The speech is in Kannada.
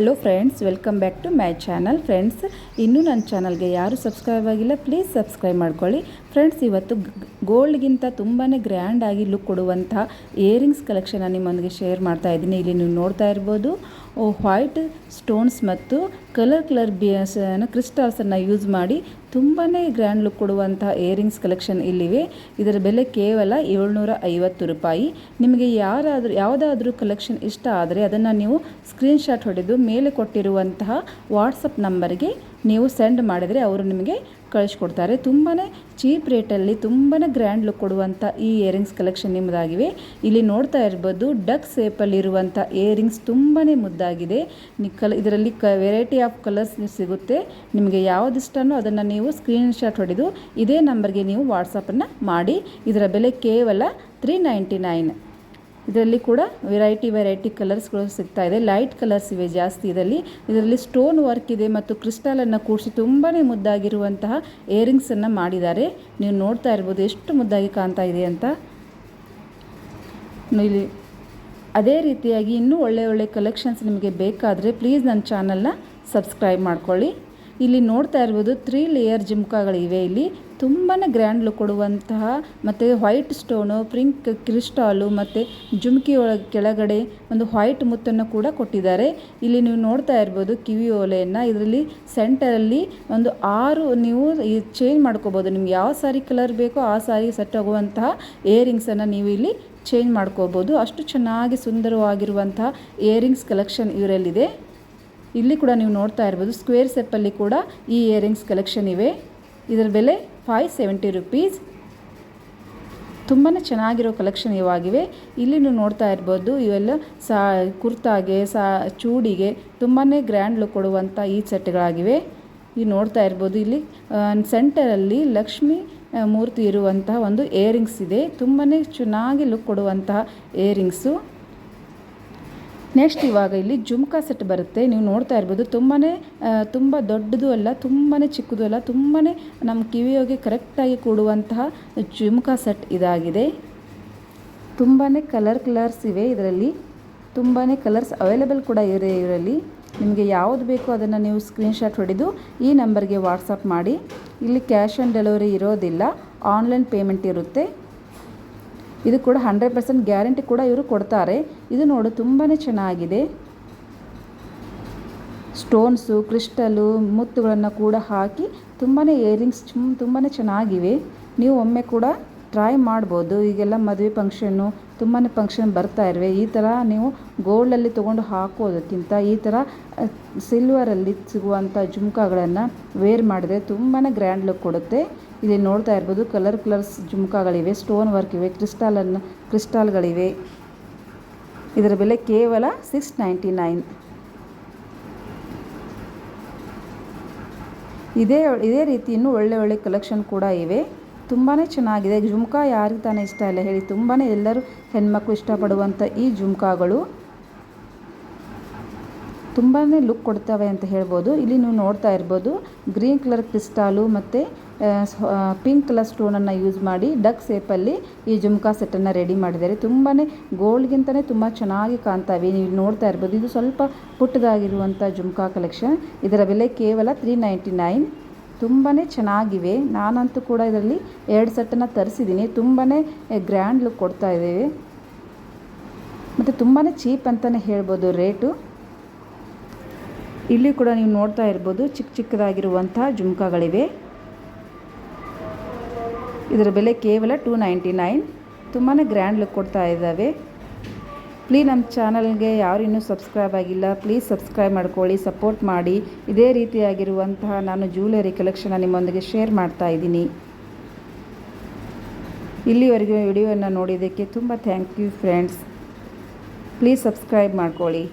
Hello friends welcome back to my channel friends ಇನ್ನೂ ನನ್ನ ಚಾನಲ್ಗೆ ಯಾರು ಸಬ್ಸ್ಕ್ರೈಬ್ ಆಗಿಲ್ಲ ಪ್ಲೀಸ್ ಸಬ್ಸ್ಕ್ರೈಬ್ ಮಾಡ್ಕೊಳ್ಳಿ. ಫ್ರೆಂಡ್ಸ್ ಇವತ್ತು ಗೋಲ್ಡ್ಗಿಂತ ತುಂಬಾ ಗ್ರ್ಯಾಂಡಾಗಿ ಲುಕ್ ಕೊಡುವಂಥ ಇಯರಿಂಗ್ಸ್ ಕಲೆಕ್ಷನ್ ನಿಮ್ಮೊಂದಿಗೆ ಶೇರ್ ಮಾಡ್ತಾ ಇದ್ದೀನಿ. ಇಲ್ಲಿ ನೀವು ನೋಡ್ತಾ ಇರ್ಬೋದು. ವೈಟ್ ಸ್ಟೋನ್ಸ್ ಮತ್ತು ಕಲರ್ ಕಲರ್ ಬಿಯಸ್ ಕ್ರಿಸ್ಟಲ್ಸನ್ನು ಯೂಸ್ ಮಾಡಿ ತುಂಬಾ ಗ್ರ್ಯಾಂಡ್ ಲುಕ್ ಕೊಡುವಂತಹ ಇಯರಿಂಗ್ಸ್ ಕಲೆಕ್ಷನ್ ಇಲ್ಲಿವೆ. ಇದರ ಬೆಲೆ ಕೇವಲ ಏಳ್ನೂರ ಐವತ್ತು ರೂಪಾಯಿ. ನಿಮಗೆ ಯಾರಾದರೂ, ಯಾವುದಾದ್ರೂ ಕಲೆಕ್ಷನ್ ಇಷ್ಟ ಆದರೆ ಅದನ್ನು ನೀವು ಸ್ಕ್ರೀನ್ಶಾಟ್ ಹೊಡೆದು ಮೇಲೆ ಕೊಟ್ಟಿರುವಂತಹ ವಾಟ್ಸಪ್ ನಂಬರ್ಗೆ ನೀವು ಸೆಂಡ್ ಮಾಡಿದರೆ ಅವರು ನಿಮಗೆ ಕಳಿಸ್ಕೊಡ್ತಾರೆ. ತುಂಬಾ ಚೀಪ್ ರೇಟಲ್ಲಿ ತುಂಬಾ ಗ್ರ್ಯಾಂಡ್ ಲುಕ್ ಕೊಡುವಂಥ ಈ ಇಯರಿಂಗ್ಸ್ ಕಲೆಕ್ಷನ್ ನಿಮ್ಮದಾಗಿವೆ ಇಲ್ಲಿ ನೋಡ್ತಾ ಇರ್ಬೋದು ಡಕ್ ಸೇಪಲ್ಲಿರುವಂಥ ಇಯರಿಂಗ್ಸ್ ತುಂಬಾ ಮುದ್ದಾಗಿದೆ. ಕಲ್, ಇದರಲ್ಲಿ ಕ ವೆರೈಟಿ ಆಫ್ ಕಲರ್ಸ್ ಸಿಗುತ್ತೆ. ನಿಮಗೆ ಯಾವ್ದು ಇಷ್ಟನೋ ಅದನ್ನು ನೀವು ಸ್ಕ್ರೀನ್ಶಾಟ್ ಹೊಡೆದು ಇದೇ ನಂಬರ್ಗೆ ನೀವು ವಾಟ್ಸಪ್ಪನ್ನು ಮಾಡಿ. ಇದರ ಬೆಲೆ ಕೇವಲ ತ್ರೀ ನೈಂಟಿ ನೈನ್ ಇದರಲ್ಲಿ ಕೂಡ ವೆರೈಟಿ ವೆರೈಟಿ ಕಲರ್ಸ್ಗಳು ಸಿಗ್ತಾ ಇದೆ. ಲೈಟ್ ಕಲರ್ಸ್ ಇವೆ ಜಾಸ್ತಿ ಇದರಲ್ಲಿ. ಇದರಲ್ಲಿ ಸ್ಟೋನ್ ವರ್ಕ್ ಇದೆ ಮತ್ತು ಕ್ರಿಸ್ಟಲನ್ನು ಕೂಡಿಸಿ ತುಂಬಾ ಮುದ್ದಾಗಿರುವಂತಹ ಇಯರಿಂಗ್ಸನ್ನು ಮಾಡಿದ್ದಾರೆ. ನೀವು ನೋಡ್ತಾ ಇರ್ಬೋದು ಎಷ್ಟು ಮುದ್ದಾಗಿ ಕಾಣ್ತಾ ಇದೆ ಅಂತ. ಇಲ್ಲಿ ಅದೇ ರೀತಿಯಾಗಿ ಇನ್ನೂ ಒಳ್ಳೆ ಒಳ್ಳೆ ಕಲೆಕ್ಷನ್ಸ್ ನಿಮಗೆ ಬೇಕಾದರೆ ಪ್ಲೀಸ್ ನನ್ನ ಚಾನಲ್ನ ಸಬ್ಸ್ಕ್ರೈಬ್ ಮಾಡ್ಕೊಳ್ಳಿ. ಇಲ್ಲಿ ನೋಡ್ತಾ ಇರ್ಬೋದು ತ್ರೀ ಲೇಯರ್ ಜುಮ್ಕಾಗಳಿವೆ. ಇಲ್ಲಿ ತುಂಬಾ ಗ್ರ್ಯಾಂಡ್ ಲುಕ್ ಕೊಡುವಂತಹ ಮತ್ತು ವೈಟ್ ಸ್ಟೋನು ಪ್ರಿಂಕ್ ಕ್ರಿಸ್ಟಾಲು ಮತ್ತು ಜುಮ್ಕಿ ಒಳಗೆ ಕೆಳಗಡೆ ಒಂದು ವೈಟ್ ಮುತ್ತನ್ನು ಕೂಡ ಕೊಟ್ಟಿದ್ದಾರೆ. ಇಲ್ಲಿ ನೀವು ನೋಡ್ತಾ ಇರ್ಬೋದು ಕಿವಿ ಓಲೆಯನ್ನು. ಇದರಲ್ಲಿ ಸೆಂಟರಲ್ಲಿ ಒಂದು ಆರು ನೀವು ಚೇಂಜ್ ಮಾಡ್ಕೋಬೋದು. ನಿಮ್ಗೆ ಯಾವ ಸಾರಿ ಕಲರ್ ಬೇಕೋ ಆ ಸಾರಿ ಸೆಟ್ ಆಗುವಂತಹ ಇಯರಿಂಗ್ಸನ್ನು ನೀವು ಇಲ್ಲಿ ಚೇಂಜ್ ಮಾಡ್ಕೋಬೋದು. ಅಷ್ಟು ಚೆನ್ನಾಗಿ ಸುಂದರವಾಗಿರುವಂತಹ ಇಯರಿಂಗ್ಸ್ ಕಲೆಕ್ಷನ್ ಇವರಲ್ಲಿದೆ ಇಲ್ಲಿ ಕೂಡ ನೀವು ನೋಡ್ತಾ ಇರ್ಬೋದು ಸ್ಕ್ವೇರ್ ಸೆಪ್ಪಲ್ಲಿ ಕೂಡ ಈ ಇಯರಿಂಗ್ಸ್ ಕಲೆಕ್ಷನ್ ಇವೆ. ಇದರ ಬೆಲೆ ಫೈವ್ ಸೆವೆಂಟಿ ರುಪೀಸ್ ತುಂಬಾ ಚೆನ್ನಾಗಿರೋ ಕಲೆಕ್ಷನ್ ಇವಾಗಿವೆ. ಇಲ್ಲಿ ನೀವು ನೋಡ್ತಾ ಇರ್ಬೋದು, ಇವೆಲ್ಲ ಸಾ, ಕುರ್ತಾಗೆ, ಸಾ, ಚೂಡಿಗೆ ತುಂಬಾ ಗ್ರ್ಯಾಂಡ್ ಲುಕ್ ಕೊಡುವಂಥ ಈ ಸೆಟ್ಗಳಾಗಿವೆ ಇಲ್ಲಿ ನೋಡ್ತಾ ಇರ್ಬೋದು, ಇಲ್ಲಿ ಸೆಂಟರಲ್ಲಿ ಲಕ್ಷ್ಮಿ ಮೂರ್ತಿ ಇರುವಂತಹ ಒಂದು ಇಯರಿಂಗ್ಸ್ ಇದೆ. ತುಂಬಾ ಚೆನ್ನಾಗಿ ಲುಕ್ ಕೊಡುವಂತಹ ಇಯರಿಂಗ್ಸು ನೆಕ್ಸ್ಟ್ ಇವಾಗ ಇಲ್ಲಿ ಜುಮ್ಕಾ ಸೆಟ್ ಬರುತ್ತೆ. ನೀವು ನೋಡ್ತಾ ಇರ್ಬೋದು ತುಂಬಾ ತುಂಬ ದೊಡ್ಡದು ಅಲ್ಲ ತುಂಬಾ ಚಿಕ್ಕದು ಅಲ್ಲ ತುಂಬಾ ನಮ್ಮ ಕಿವಿಯೋಗೆ ಕರೆಕ್ಟಾಗಿ ಕೊಡುವಂತಹ ಜುಮ್ಕಾ ಸೆಟ್ ಇದಾಗಿದೆ. ತುಂಬಾ ಕಲರ್ ಕಲರ್ಸ್ ಇವೆ ಇದರಲ್ಲಿ. ತುಂಬಾ ಕಲರ್ಸ್ ಅವೈಲೇಬಲ್ ಕೂಡ ಇದೆ ಇದರಲ್ಲಿ. ನಿಮಗೆ ಯಾವುದು ಬೇಕೋ ಅದನ್ನು ನೀವು ಸ್ಕ್ರೀನ್ಶಾಟ್ ಹೊಡೆದು ಈ ನಂಬರ್ಗೆ ವಾಟ್ಸಪ್ ಮಾಡಿ. ಇಲ್ಲಿ ಕ್ಯಾಶ್ ಆನ್ ಡೆಲಿವರಿ ಇರೋದಿಲ್ಲ. ಆನ್ಲೈನ್ ಪೇಮೆಂಟ್ ಇರುತ್ತೆ. ಇದು ಕೂಡ ಹಂಡ್ರೆಡ್ ಪರ್ಸೆಂಟ್ ಗ್ಯಾರಂಟಿ ಕೂಡ ಇವರು ಕೊಡ್ತಾರೆ. ಇದು ನೋಡು ತುಂಬಾ ಚೆನ್ನಾಗಿದೆ. ಸ್ಟೋನ್ಸು ಕ್ರಿಸ್ಟಲು ಮುತ್ತುಗಳನ್ನು ಕೂಡ ಹಾಕಿ ತುಂಬಾ ಇಯರಿಂಗ್ಸ್ ತುಂಬಾ ಚೆನ್ನಾಗಿವೆ. ನೀವು ಒಮ್ಮೆ ಕೂಡ ಟ್ರೈ ಮಾಡ್ಬೋದು. ಈಗೆಲ್ಲ ಮದುವೆ ಫಂಕ್ಷನ್ನು ತುಂಬಾ ಫಂಕ್ಷನ್ ಬರ್ತಾ ಇರುವೆ. ಈ ಥರ ನೀವು ಗೋಲ್ಡಲ್ಲಿ ತೊಗೊಂಡು ಹಾಕೋದಕ್ಕಿಂತ ಈ ಥರ ಸಿಲ್ವರಲ್ಲಿ ಸಿಗುವಂಥ ಜುಮ್ಕಾಗಳನ್ನು ವೇರ್ ಮಾಡಿದರೆ ತುಂಬಾ ಗ್ರ್ಯಾಂಡ್ ಲುಕ್ ಕೊಡುತ್ತೆ. ಇಲ್ಲಿ ನೋಡ್ತಾ ಇರ್ಬೋದು ಕಲರ್ ಕಲರ್ಸ್ ಜುಮ್ಕಾಗಳಿವೆ, ಸ್ಟೋನ್ ವರ್ಕ್ ಇವೆ ಕ್ರಿಸ್ಟಾಲನ್ನು ಕ್ರಿಸ್ಟಾಲ್ಗಳಿವೆ. ಇದರ ಬೆಲೆ ಕೇವಲ ಸಿಕ್ಸ್ ನೈಂಟಿ ನೈನ್. ಇದೇ ಇದೇ ರೀತಿ ಇನ್ನೂ ಒಳ್ಳೆ ಒಳ್ಳೆ ಕಲೆಕ್ಷನ್ ಕೂಡ ಇವೆ. ತುಂಬಾ ಚೆನ್ನಾಗಿದೆ. ಜುಮ್ಕಾ ಯಾರಿಗೆ ತಾನೇ ಇಷ್ಟ ಇಲ್ಲ ಹೇಳಿ. ತುಂಬಾ ಎಲ್ಲರೂ ಹೆಣ್ಮಕ್ಳು ಇಷ್ಟಪಡುವಂಥ ಈ ಜುಮ್ಕಾಗಳು. ತುಂಬಾ ಲುಕ್ ಕೊಡ್ತವೆ ಅಂತ ಹೇಳ್ಬೋದು. ಇಲ್ಲಿ ನೀವು ನೋಡ್ತಾ ಇರ್ಬೋದು ಗ್ರೀನ್ ಕಲರ್ ಕ್ರಿಸ್ಟಾಲು ಮತ್ತು ಪಿಂಕ್ ಕಲರ್ ಸ್ಟೋನನ್ನು ಯೂಸ್ ಮಾಡಿ ಡಕ್ ಸೇಪಲ್ಲಿ ಈ ಜುಮ್ಕಾ ಸೆಟ್ಟನ್ನು ರೆಡಿ ಮಾಡಿದ್ದಾರೆ. ತುಂಬಾ ಗೋಲ್ಡ್ಗಿಂತಲೇ ತುಂಬ ಚೆನ್ನಾಗಿ ಕಾಣ್ತಾವೆ ನೀವು ನೋಡ್ತಾ ಇರ್ಬೋದು, ಇದು ಸ್ವಲ್ಪ ಪುಟ್ಟದಾಗಿರುವಂಥ ಜುಮ್ಕಾ ಕಲೆಕ್ಷನ್ ಇದರ ಬೆಲೆ ಕೇವಲ ತ್ರೀ ನೈಂಟಿ ನೈನ್ ತುಂಬಾ ಚೆನ್ನಾಗಿವೆ. ನಾನಂತೂ ಕೂಡ ಇದರಲ್ಲಿ ಎರಡು ಸೆಟ್ಟನ್ನು ತರಿಸಿದ್ದೀನಿ ತುಂಬಾ ಗ್ರ್ಯಾಂಡ್ ಲುಕ್ ಕೊಡ್ತಾ ಇದ್ದೇವೆ. ಮತ್ತು ತುಂಬಾ ಚೀಪ್ ಅಂತಲೇ ಹೇಳ್ಬೋದು ರೇಟು. ಇಲ್ಲಿ ಕೂಡ ನೀವು ನೋಡ್ತಾ ಇರ್ಬೋದು, ಚಿಕ್ಕ ಚಿಕ್ಕದಾಗಿರುವಂಥ ಜುಮ್ಕಾಗಳಿವೆ ಇದರ ಬೆಲೆ ಕೇವಲ ಟೂ ನೈಂಟಿ ನೈನ್. ತುಂಬಾ ಗ್ರ್ಯಾಂಡ್ ಲುಕ್ ಕೊಡ್ತಾ ಇದ್ದಾವೆ. ಪ್ಲೀಸ್ ನಮ್ಮ ಚಾನಲ್ಗೆ ಯಾರು ಇನ್ನೂ ಸಬ್ಸ್ಕ್ರೈಬ್ ಆಗಿಲ್ಲ ಪ್ಲೀಸ್ ಸಬ್ಸ್ಕ್ರೈಬ್ ಮಾಡ್ಕೊಳ್ಳಿ ಸಪೋರ್ಟ್ ಮಾಡಿ. ಇದೇ ರೀತಿಯಾಗಿರುವಂತಹ ನಾನು ಜ್ಯುವೆಲರಿ ಕಲೆಕ್ಷನ್ನ ನಿಮ್ಮೊಂದಿಗೆ ಶೇರ್ ಮಾಡ್ತಾ ಇದ್ದೀನಿ. ಇಲ್ಲಿವರೆಗೂ ವಿಡಿಯೋವನ್ನು ನೋಡಿದ್ದಕ್ಕೆ ತುಂಬ thank you friends please subscribe ಮಾಡ್ಕೊಳ್ಳಿ.